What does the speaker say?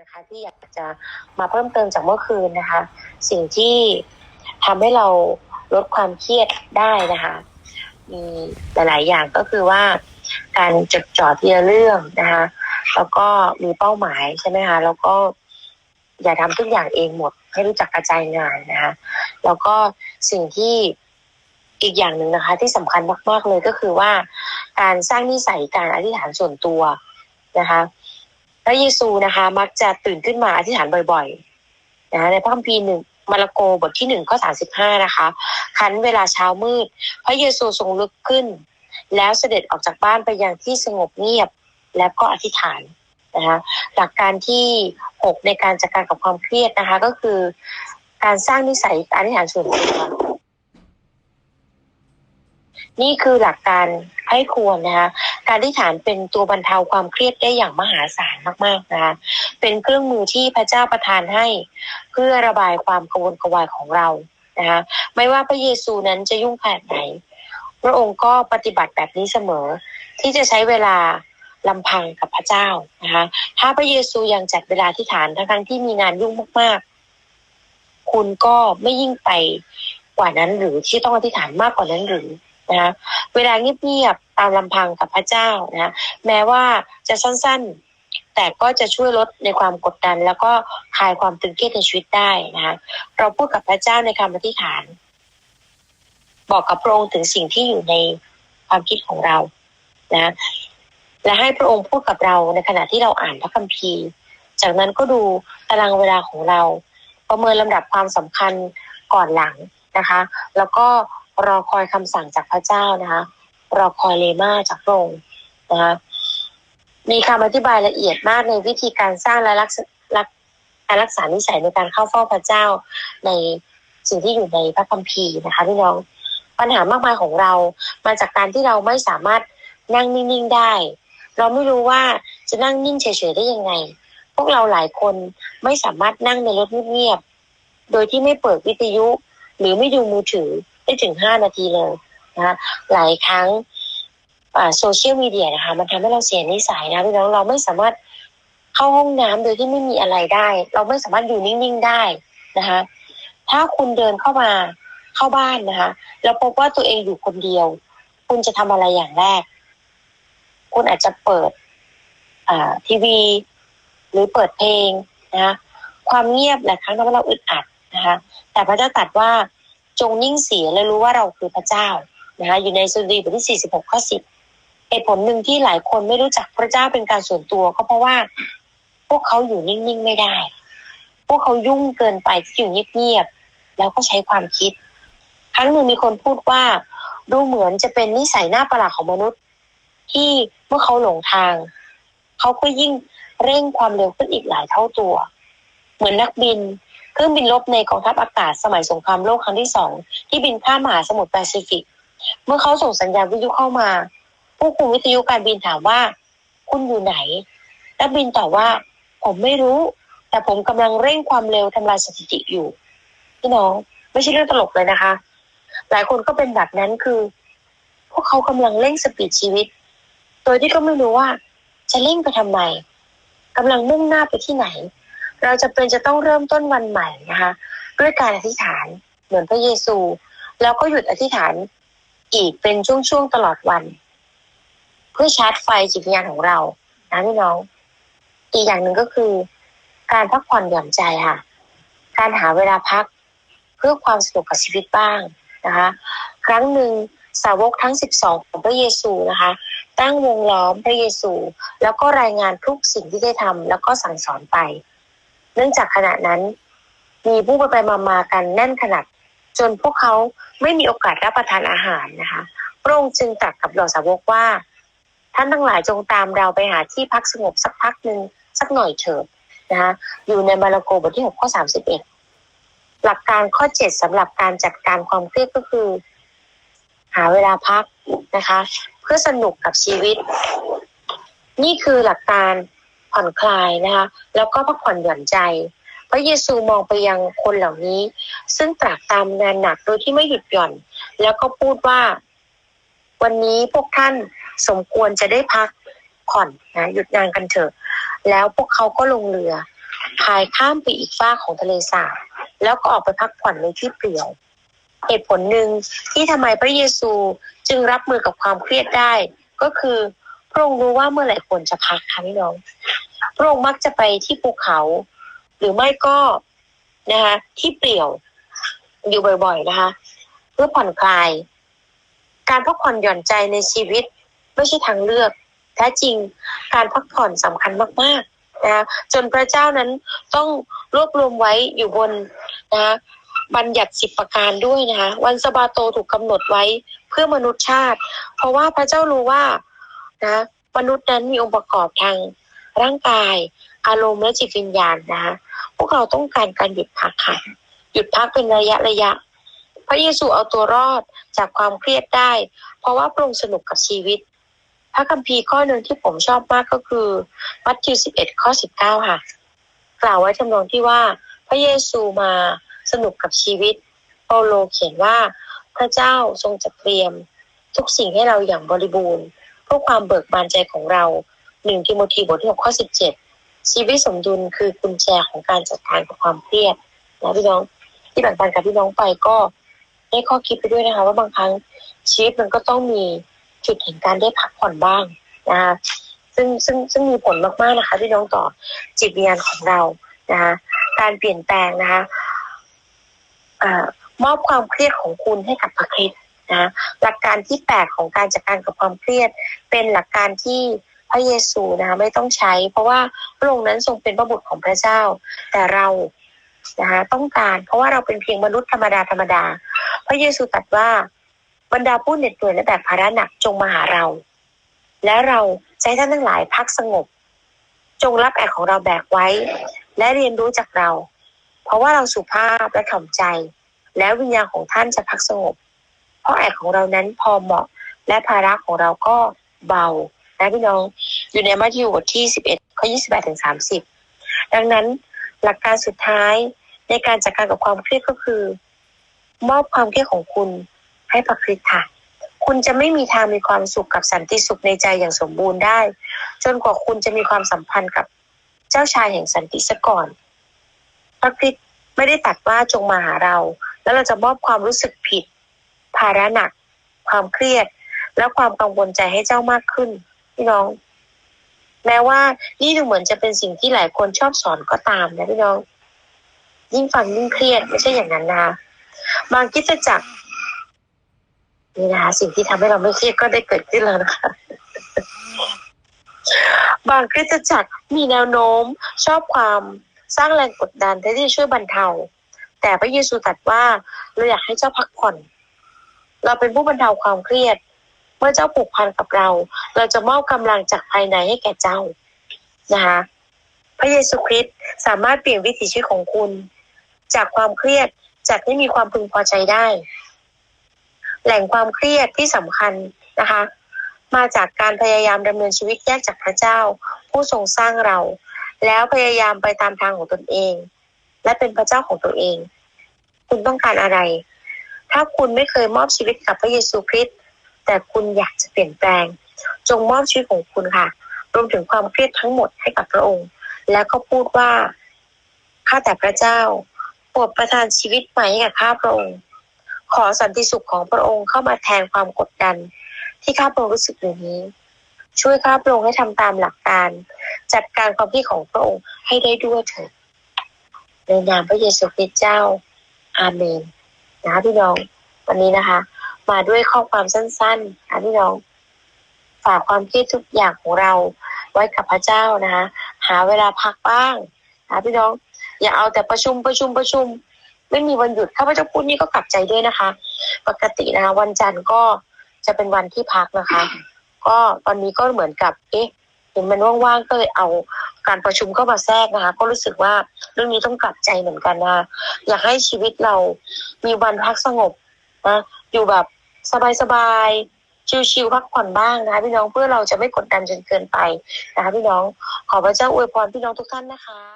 นะคะที่อยากจะมาเพิ่มเติมจากเมื่อคืนนะคะ สิ่งที่ทำให้เราลดความเครียดได้นะคะ มีหลาย ๆ อย่างก็คือว่าการจดจ่อทีละเรื่องนะคะ แล้วก็มีเป้าหมายใช่ไหมคะแล้วก็อย่าทำทุกอย่างเองหมด ให้รู้จักกระจายงานนะคะ แล้วก็สิ่งที่อีกอย่างหนึ่งนะคะ ที่สำคัญมาก ๆ เลยก็คือว่า การสร้างนิสัยการอธิษฐานส่วนตัวนะคะ พระเยซูนะคะ มักจะตื่นขึ้นมาอธิษฐานบ่อยๆนะะในพระคัมภีร์หนึ่งมาระโกบทที่หนึ่งข้อสามสิบห้านะคะคันเวลาเช้ามืด พระเยซูทรงลุกขึ้น แล้วเสด็จออกจากบ้านไปยังที่สงบเงียบแล้วก็อธิษฐานนะคะหลักการที่หกในการจัดการกับความเครียดนะคะ ก็คือ การสร้างนิสัยการอธิษฐานส่วนตัว นี่คือหลักการให้ควรนะคะ การอธิษฐานเป็นตัวบรรเทาความเครียดได้อย่างมหาศาลมากๆนะคะ เป็นเครื่องมือที่พระเจ้าประทานให้ เพื่อระบายความกังวลกวายของเรานะคะ ไม่ว่าพระเยซูนั้นจะยุ่งขนาดไหน พระองค์ก็ปฏิบัติแบบนี้เสมอ ที่จะใช้เวลาลำพังกับพระเจ้านะคะ ถ้าพระเยซูยังจัดเวลาที่ฐานทั้งๆที่มีงานยุ่งมากๆ คุณก็ไม่ยิ่งไปกว่านั้นหรือที่ต้องอธิษฐานมากกว่านั้นหรือ นะเวลาเงียบๆตามลำพังกับพระเจ้านะแม้ว่าจะสั้นๆ แต่ก็จะช่วยลดในความกดดัน แล้วก็คลายความตึงเครียดในชีวิตได้นะคะเราพูดกับพระเจ้าในคำอธิษฐาน บอกกับพระองค์ถึงสิ่งที่อยู่ในความคิดของเรานะและให้พระองค์พูดกับเราในขณะที่เราอ่านพระคัมภีร์ จากนั้นก็ดูตารางเวลาของเรา ประเมินลำดับความสำคัญก่อนหลังนะคะ แล้วก็ รอคอยคำสั่งจากพระเจ้านะคะรอคอยเลมาจากพระองค์นะคะมีคำอธิบายละเอียดมากในวิธีการสร้างและรักษารักการรักษานิสัยในการเข้าเฝ้าพระเจ้าในสิ่งที่อยู่ในพระคัมภีร์นะคะพี่น้องปัญหามากมายของเรามาจากการที่เราไม่สามารถนั่งนิ่งๆได้ เราไม่รู้ว่าจะนั่งนิ่งเฉยๆได้ยังไง พวกเราหลายคนไม่สามารถนั่งในรถเงียบๆโดยที่ไม่เปิดวิทยุ หรือไม่ดูมือถือ ได้ถึงห้านาทีเลยนะคะหลายครั้งโซเชียลมีเดียนะคะ มันทำให้เราเสียนิสัยนะพี่น้องเราไม่สามารถเข้าห้องน้ำโดยที่ไม่มีอะไรได้ เราไม่สามารถอยู่นิ่งๆได้นะคะ ถ้าคุณเดินเข้ามาเข้าบ้านนะคะ แล้วพบว่าตัวเองอยู่คนเดียว คุณจะทำอะไรอย่างแรก คุณอาจจะเปิดอ่าทีวี หรือเปิดเพลงนะคะความเงียบหลายครั้งทำให้เราอึดอัดนะคะ แต่พระเจ้าตรัสว่า จงนิ่งเสียและรู้ว่าเราคือพระเจ้านะคะอยู่ในสุดีบทที่ 46 ข้อ 10เหตุผลหนึ่งที่หลายคนไม่รู้จักพระเจ้าเป็นการส่วนตัวก็เพราะว่า พวกเขาอยู่นิ่งๆไม่ได้ พวกเขายุ่งเกินไปที่อยู่เงียบๆแล้วก็ใช้ความคิด ครั้งหนึ่งมีคนพูดว่า ดูเหมือนจะเป็นนิสัยหน้าประหลาดของมนุษย์ ที่เมื่อเขาหลงทาง เขาก็ยิ่งเร่งความเร็วขึ้นอีกหลายเท่าตัว เหมือนนักบิน เครื่องบินรบในกองทัพอากาศสมัยสงครามโลกครั้งที่สองที่บินข้ามมหาสมุทรแปซิฟิก เมื่อเขาส่งสัญญาณวิทยุเข้ามา ผู้คุมวิทยุการบินถามว่า คุณอยู่ไหน นักบินตอบว่า ผมไม่รู้ แต่ผมกำลังเร่งความเร็วทำลายสถิติอยู่พี่น้องไม่ใช่เรื่องตลกเลยนะคะ หลายคนก็เป็นแบบนั้นคือ พวกเขากำลังเร่งสปีดชีวิต โดยที่ก็ไม่รู้ว่า จะเร่งไปทำไมกำลังมุ่งหน้าไปที่ไหน เราจะเป็นจะต้องเริ่มต้นวันใหม่นะคะด้วยการอธิษฐานเหมือนพระเยซู แล้วก็หยุดอธิษฐานอีกเป็นช่วงๆตลอดวัน เพื่อชาร์จไฟจิตวิญญาณของเรานะพี่น้อง อีกอย่างหนึ่งก็คือ การพักผ่อนหย่อนใจค่ะ การหาเวลาพักเพื่อความสนุกกับชีวิตบ้างนะคะ ครั้งหนึ่งสาวกทั้งสิบสองของพระเยซูนะคะ ตั้งวงล้อมพระเยซู แล้วก็รายงานทุกสิ่งที่ได้ทำแล้วก็สั่งสอนไป เนื่องจากขณะนั้น มีผู้ไปไปมามากันแน่นขนาดจนพวกเขาไม่มีโอกาสรับประทานอาหารนะคะพระองค์จึงตรัสกับเหล่าสาวกว่า ท่านทั้งหลายจงตามเราไปหาที่พักสงบสักพักหนึ่งสักหน่อยเถิดนะคะอยู่ในมาระโกบทที่หกข้อสามสิบเอ็ดหลักการข้อเจ็ดสำหรับการจัดการความเครียดก็คือ หาเวลาพักนะคะ เพื่อสนุกกับชีวิต นี่คือหลักการ ผ่อนคลายนะคะแล้วก็พักผ่อนหย่อนใจ พระเยซูมองไปยังคนเหล่านี้ ซึ่งตรากตามงานหนักโดยที่ไม่หยุดหย่อน แล้วก็พูดว่า วันนี้พวกท่านสมควรจะได้พักผ่อนนะหยุดงานกันเถอะ แล้วพวกเขาก็ลงเรือายข้ามไปอีกฝ้าของทะเลสาบแล้วก็ออกไปพักผ่อนในที่เปลี่ยวเหตุผลหนึ่งที่ทำไมพระเยซูจึงรับมือกับความเครียดได้ ก็คือพระองค์รู้ว่าเมื่อไหร่ควรจะพักค่ะพี่น้อง พระองค์มักจะไปที่ภูเขา หรือไม่ก็นะคะที่เปลี่ยวอยู่บ่อยๆนะคะ เพื่อผ่อนคลาย การพักผ่อนหย่อนใจในชีวิตไม่ใช่ทางเลือก แท้จริงการพักผ่อนสำคัญมากๆนะคะจนพระเจ้านั้นต้องรวบรวมไว้อยู่บนนะคะบัญญัติสิบประการด้วยนะคะวันสะบาโตถูกกำหนดไว้เพื่อมนุษยชาติ เพราะว่าพระเจ้ารู้ว่านะมนุษย์นั้นมีองค์ประกอบทาง ร่างกาย อารมณ์และจิตวิญญาณนะคะพวกเราต้องการการหยุดพักค่ะหยุดพักเป็นระยะระยะ พระเยซูเอาตัวรอดจากความเครียดได้ เพราะว่าพระองค์สนุกกับชีวิต พระคัมภีร์ข้อหนึ่งที่ผมชอบมากก็คือมัทธิว11ข้อ19ค่ะ กล่าวไว้ทำนองที่ว่า พระเยซูมาสนุกกับชีวิตเปาโลเขียนว่าพระเจ้าทรงจัดเตรียม ทุกสิ่งให้เราอย่างบริบูรณ์เพื่อความเบิกบานใจของเรา หนึ่งทิโมธีบทที่6ข้อ17ชีวิตสมดุลคือกุญแจของการจัดการกับความเครียดนะพี่น้องที่แบ่งปันกับพี่น้องไปก็ได้ข้อคิดไปด้วยนะคะ ว่าบางครั้งชีวิตมันก็ต้องมีจุดแห่งการได้พักผ่อนบ้างนะคะซึ่งซึ่งซึ่งมีผลมากๆนะคะพี่น้องต่อจิตวิญญาณของเรานะคะการเปลี่ยนแปลงนะคะอมอบความเครียดของคุณให้กับพระคริสต์นะหลักการที่แปดของการจัดการกับความเครียด เป็นหลักการที่ พระเยซูนะคะไม่ต้องใช้ เพราะว่าพระองค์นั้นทรงเป็นพระบุตรของพระเจ้า แต่เรานะคะต้องการเพราะว่าเราเป็นเพียงมนุษย์ธรรมดาธรรมดา พระเยซูตรัสว่าบรรดาผู้เหน็ดเหนื่อยและแบกภาระหนักจงมาหาเรา และเราให้ท่านทั้งหลายพักสงบ จงรับแอกของเราแบกไว้ และเรียนรู้จากเรา เพราะว่าเราสุภาพและถ่อมใจ แล้ววิญญาณของท่านจะพักสงบ เพราะแอกของเรานั้นพอเหมาะและภาระของเราก็เบา นะพี่น้องอยู่ในมัทธิวบทที่11ข้อ28ถึง30ดังนั้นหลักการสุดท้ายในการจัดการกับความเครียดก็คือ มอบความเครียดของคุณให้พระคริสต์ค่ะ คุณจะไม่มีทางมีความสุขกับสันติสุขในใจอย่างสมบูรณ์ได้ จนกว่าคุณจะมีความสัมพันธ์กับเจ้าชายแห่งสันติซะก่อน พระคริสต์ไม่ได้ตัดว่าจงมาหาเรา แล้วเราจะมอบความรู้สึกผิด ภาระหนัก ความเครียด และความกังวลใจให้เจ้ามากขึ้น พี่น้อง แม้ว่านี่ดูเหมือนจะเป็นสิ่งที่หลายคนชอบสอนก็ตามนะพี่น้อง ยิ่งฟังยิ่งเครียดไม่ใช่อย่างนั้นนะคะบางกิจจักรนี่นะคะสิ่งที่ทำให้เราไม่เครียดก็ได้เกิดขึ้นแล้วนะคะบางคริสตจักรมีแนวโน้มชอบความสร้างแรงกดดันที่จะช่วยบรรเทา แต่พระเยซูตรัสว่าเราอยากให้เจ้าพักผ่อน เราเป็นผู้บรรเทาความเครียด เมื่อเจ้าผูกพันกับเรา เราจะมอบกำลังจากภายในให้แก่เจ้านะคะพระเยซูคริสต์สามารถเปลี่ยนวิถีชีวิตของคุณ จากความเครียดจากให้มีความพึงพอใจได้ แหล่งความเครียดที่สำคัญนะคะ มาจากการพยายามดำเนินชีวิตแยกจากพระเจ้า ผู้ทรงสร้างเรา แล้วพยายามไปตามทางของตนเอง และเป็นพระเจ้าของตัวเอง คุณต้องการอะไร ถ้าคุณไม่เคยมอบชีวิตกับพระเยซูคริสต์ แต่คุณอยากจะเปลี่ยนแปลง จงมอบชีวิตของคุณค่ะ รวมถึงความเครียดทั้งหมดให้กับพระองค์ แล้วก็พูดว่าข้าแต่พระเจ้าโปรดประทานชีวิตใหม่ให้กับข้าพระองค์ ขอสันติสุขของพระองค์เข้ามาแทนความกดดัน ที่ข้าพระองค์รู้สึกอยู่นี้ ช่วยข้าพระองค์ให้ทำตามหลักการ จัดการความคิดของพระองค์ให้ได้ด้วยเถิดในนามพระเยซูคริสต์เจ้า อาเมน นะคะพี่น้องวันนี้นะคะ มาด้วยข้อความสั้นๆนะพี่น้อง ฝากความคิดทุกอย่างของเราไว้กับพระเจ้านะคะ หาเวลาพักบ้างนะพี่น้อง อย่าเอาแต่ประชุมประชุมประชุม ไม่มีวันหยุดข้าพเจ้าพูดนี่ก็กลับใจด้วยนะคะ ปกตินะคะวันจันทร์ก็จะเป็นวันที่พักนะคะ ก็ตอนนี้ก็เหมือนกับเอ๊ะเห็นมันว่างๆก็เลยเอาการประชุมเข้ามาแทรกนะคะ ก็รู้สึกว่าเรื่องนี้ต้องกลับใจเหมือนกันนะคะอยากให้ชีวิตเรามีวันพักสงบนะอยู่แบบ สบายๆ ชิวๆพักผ่อนบ้างนะคะพี่น้องเพื่อเราจะไม่กดดันจนเกินไปนะคะพี่น้องขอพระเจ้าอวยพรพี่น้องทุกท่านนะคะ